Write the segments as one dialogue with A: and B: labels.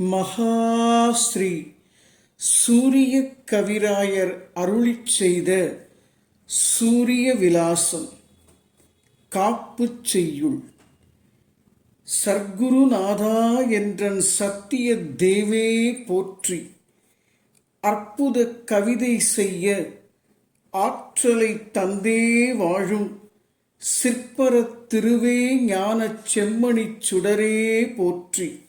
A: மகாஸ்ரீ சூரிய கவிராயர் அருளிச் செய்த சூரிய விலாசம். காப்புச் செய்யுள். சர்க்குருநாதா என்றன் சத்திய தேவே போற்றி. அற்புத கவிதை செய்ய ஆற்றலை தந்தே வாழும் சிற்பரத் திருவே ஞானச் செம்மணிச் சுடரே போற்றி.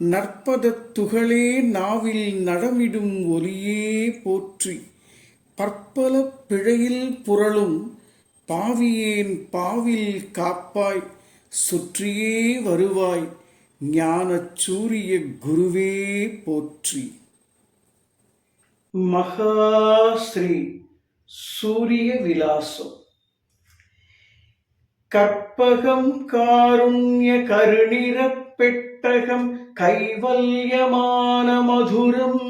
A: நற்பதத் துகளே நாவில் நடமிடும் ஒலியே போற்றி பற்பல பிழையில் புரளும் பாவியேன் பாவில் காப்பாய் சுற்றியே வருவாய் ஞானச் சூரிய குருவே போற்றி. மகாஸ்ரீ சூரிய விலாசம். கற்பகம் காருண்ய கருணிரப் பெட்டகம் கைவல்யமான மதுரம்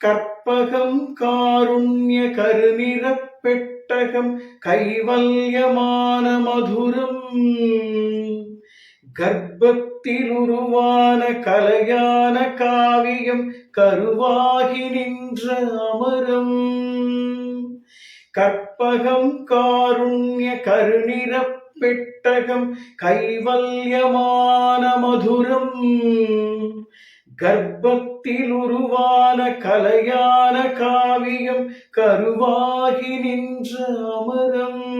A: கற்பகம் காருண்ய கருநிறப் பெட்டகம் கைவல்யமான மதுரம் கர்ப்பத்தில் உருவான கலையான காவியம் கருவாகி நின்ற அமரம் கற்பகம் காருண்ய கருநிறப் பெட்டகம் கைவல்யமான மதுரம். கர்ப்பத்தில் உருவான கலையான காவியம் கருவாகி நின்ற அமரம்.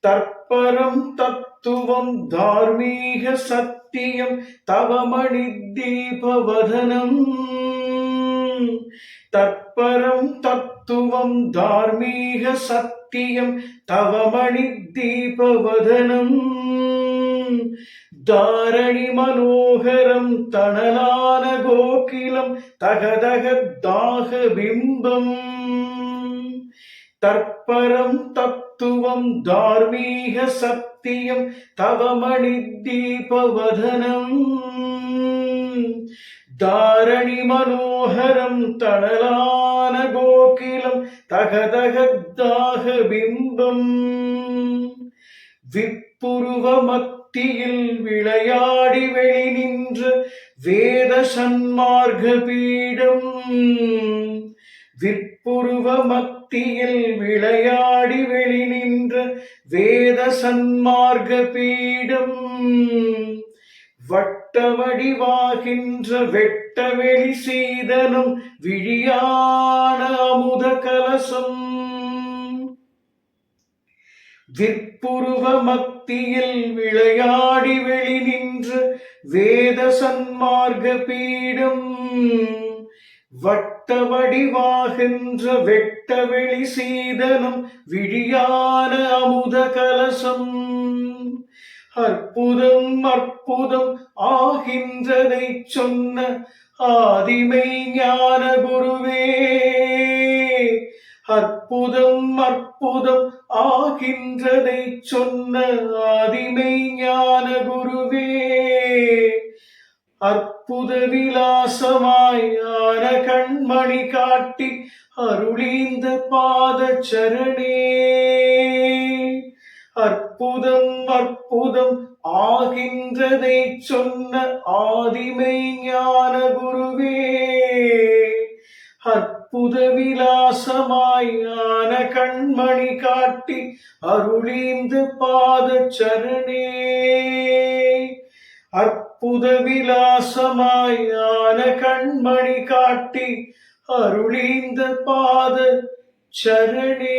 A: தற்பரம் தத்துவம் தார்மீக சத்தியம் தவமணி தீபவதனம். தற்பரம் தத்துவம் தார்மீக சத்தியம் தவமணி தீபவதனம் தாரணி மனோகரம் தணலான கோகிலம் தகதக தாக பிம்பம் தற்பரம் தத்துவம் தார்மீக சத்தியம் தவமணி தீபவதனம் தாரணி மனோகரம் தணலான கோகிலம் தகதகத்தாக பிம்பம். விப்புருவ மத்தியில் விளையாடி வெளி நின்ற வேத சன்மார்க்க பீடம். விற்புருவ மத்தியில் விளையாடி வெளி நின்ற வேத சன்மார்க்க பீடம். வட்டவடிவாகின்ற வெட்டவெளி வெட்ட சீதனம் விழியான அமுத கலசம். விற்புருவ மத்தியில் விளையாடி வெளி நின்ற வேத சன்மார்க்க பீடம். வட்டவடிவாகின்ற வெட்டவெளி வெட்ட சீதனம் விழியான அமுத கலசம். அற்புதம் அற்புதம் ஆகின்றதை சொன்ன ஆதிமை ஞான குருவே அற்புதம் அற்புதம் ஆகின்றதை சொன்ன ஆதிமை ஞான குருவே அற்புத விலாசமாய் ஆன கண்மணி காட்டி அருளீந்த பாத சரணே அற்புதம் அற்புதம் ஆகின்றதை சொன்ன ஆதிமை ஞான குருவே அற்புத விலாசமாய் ஞான கண்மணி காட்டி அருளீந்து பாத சரணே அற்புத விலாசமாய் ஞான கண்மணி காட்டி அருளீந்த பாத சரணே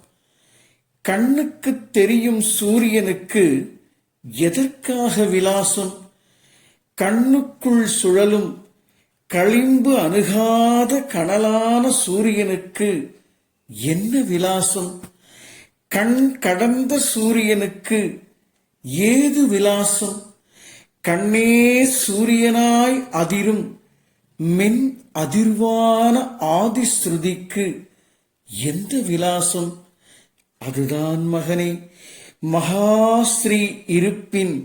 A: கண்ணுக்கு தெரியும் சூரியனுக்கு எதற்காக விலாசம்? கண்ணுக்குள் சுழலும் களிம்பு அணுகாத கனலான சூரியனுக்கு என்ன விலாசம்? கண் கடந்த சூரியனுக்கு ஏது விலாசம்? கண்ணே சூரியனாய் அதிரும் மின் அதிர்வான ஆதிஸ்ருதிக்கு எந்த விலாசம்? அதுதான் மகனே மகாஸ்ரீ இருப்பின்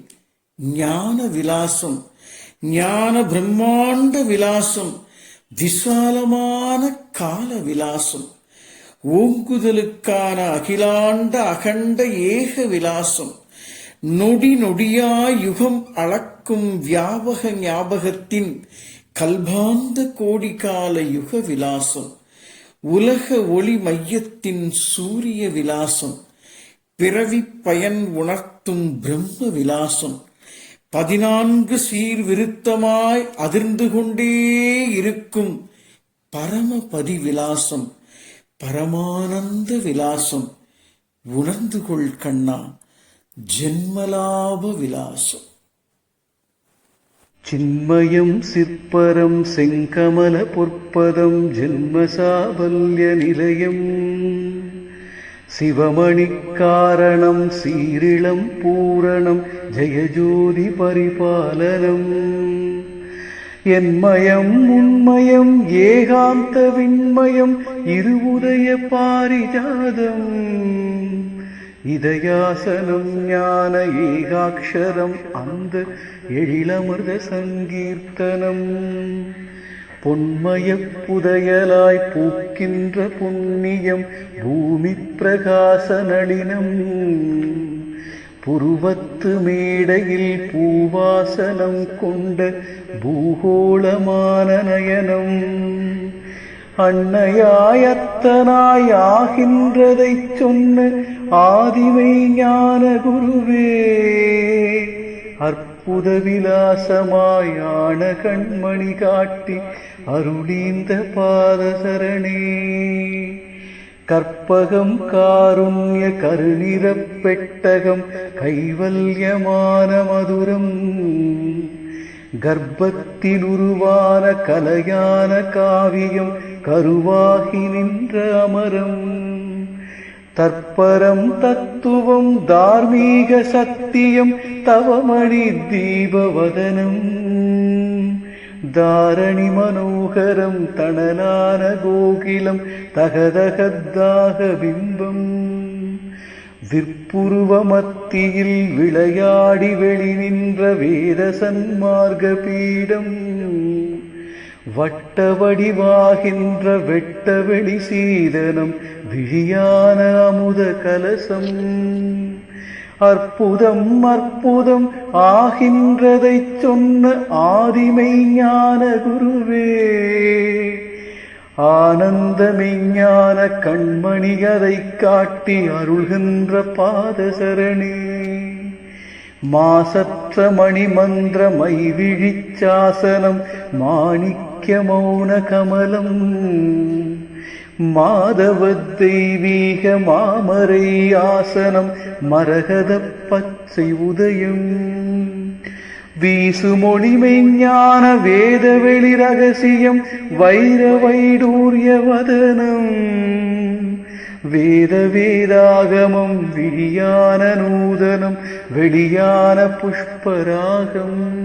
A: ஞான விலாசம் ஞான பிரம்மாண்ட விலாசம் விசாலமான கால விலாசம் ஓங்குதலுக்கான அகிலாண்ட அகண்ட ஏக விலாசம் நொடி நொடியா யுகம் அளக்கும் வியாபக ஞாபகத்தின் கல்பாந்த கோடிகால யுக விலாசம். உலக ஒளி மையத்தின் சூரிய விலாசம் பிறவி பயன் உணர்த்தும் பிரம்ம விலாசம். பதினான்கு சீர்விருத்தமாய் அதிர்ந்து கொண்டே இருக்கும் பரமபதி விலாசம் பரமானந்த விலாசம். உணர்ந்து கொள் கண்ணா ஜென்மலாப விலாசம்.
B: சின்மயம் சிற்பரம் செங்கமல பொற்பதம் ஜென்மசாபல்ய நிலையம். சிவமணிக்காரணம் சீரிளம் பூரணம் ஜெயஜோதி பரிபாலனம். என்மயம் உண்மயம் ஏகாந்த விண்மயம் இருவுதய பாரிஜாதம். இதயாசனம் ஞான ஏகாட்சரம் அந்த எழிலமிர்த சங்கீர்த்தனம். பொன்மய புதையலாய் பூக்கின்ற புண்ணியம் பூமி பிரகாச நளினம். புருவத்து மேடையில் பூவாசனம் கொண்ட பூகோளமான நயனம். அன்னையாயத்தனாய் ஆகின்றதைச் சொன்ன ஆதிமை ஞான குருவே அற்புத விலாசமாயான கண்மணி காட்டி அருளீந்த பாதசரணே. கற்பகம் காருண்ய கருநிறப் பெட்டகம் கைவல்யமான மதுரம் கர்ப்பத்தில் உருவான கலையான காவியம் கருவாகி நின்ற அமரம். தற்பரம் தத்துவம் தார்மீக சத்தியம் தவமணி தீபவதனம். தாரணி மனோகரம் தணலான கோகிலம் தகதகத்தாக பிம்பம். விற்புருவ மத்தியில் விளையாடி வெளி நின்ற வேத சன்மார்க்க பீடம். வட்ட வடிவாகின்ற வெட்ட வெளி சீதனம் விழியான அமுத கலசம். அற்புதம் அற்புதம் ஆகின்றதை சொன்ன ஆதிமை ஞான குருவே ஆனந்த மெஞ்ஞான கண்மணி அதை காட்டி அருள்கின்ற பாதசரணே. மாசற்ற மணிமந்திர மைவிழிச்சாசனம் மாணிக்க மௌன கமலம் மாதவ தெய்வீக மாமரை ஆசனம் மரகத பச்சை உதயம் வீசுமொழி மெஞ்ஞான வேத வெளி ரகசியம் வைர வைடூரிய வதனம் வேத வேதாகமம் விழியான நூதனம் வெளியான புஷ்பராகம்.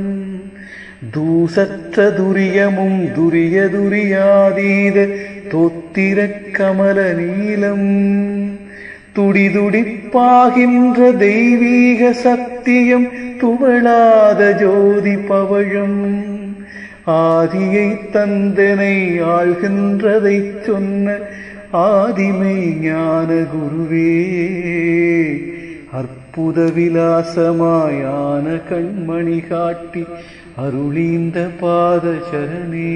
B: தூசற்ற துரியமும் துரிய துரியாதீத தொத்திர கமல நீலம். துடிதுடிப்பாகின்ற தெய்வீக சத்தியம் துவளாத ஜோதி பவழம். ஆதியை தந்தனை ஆள்கின்றதைச் சொன்ன ஆதிமை ஞான குருவே அற்புத விலாசமாயான கண்மணி காட்டி அருளீந்த பாத சரணே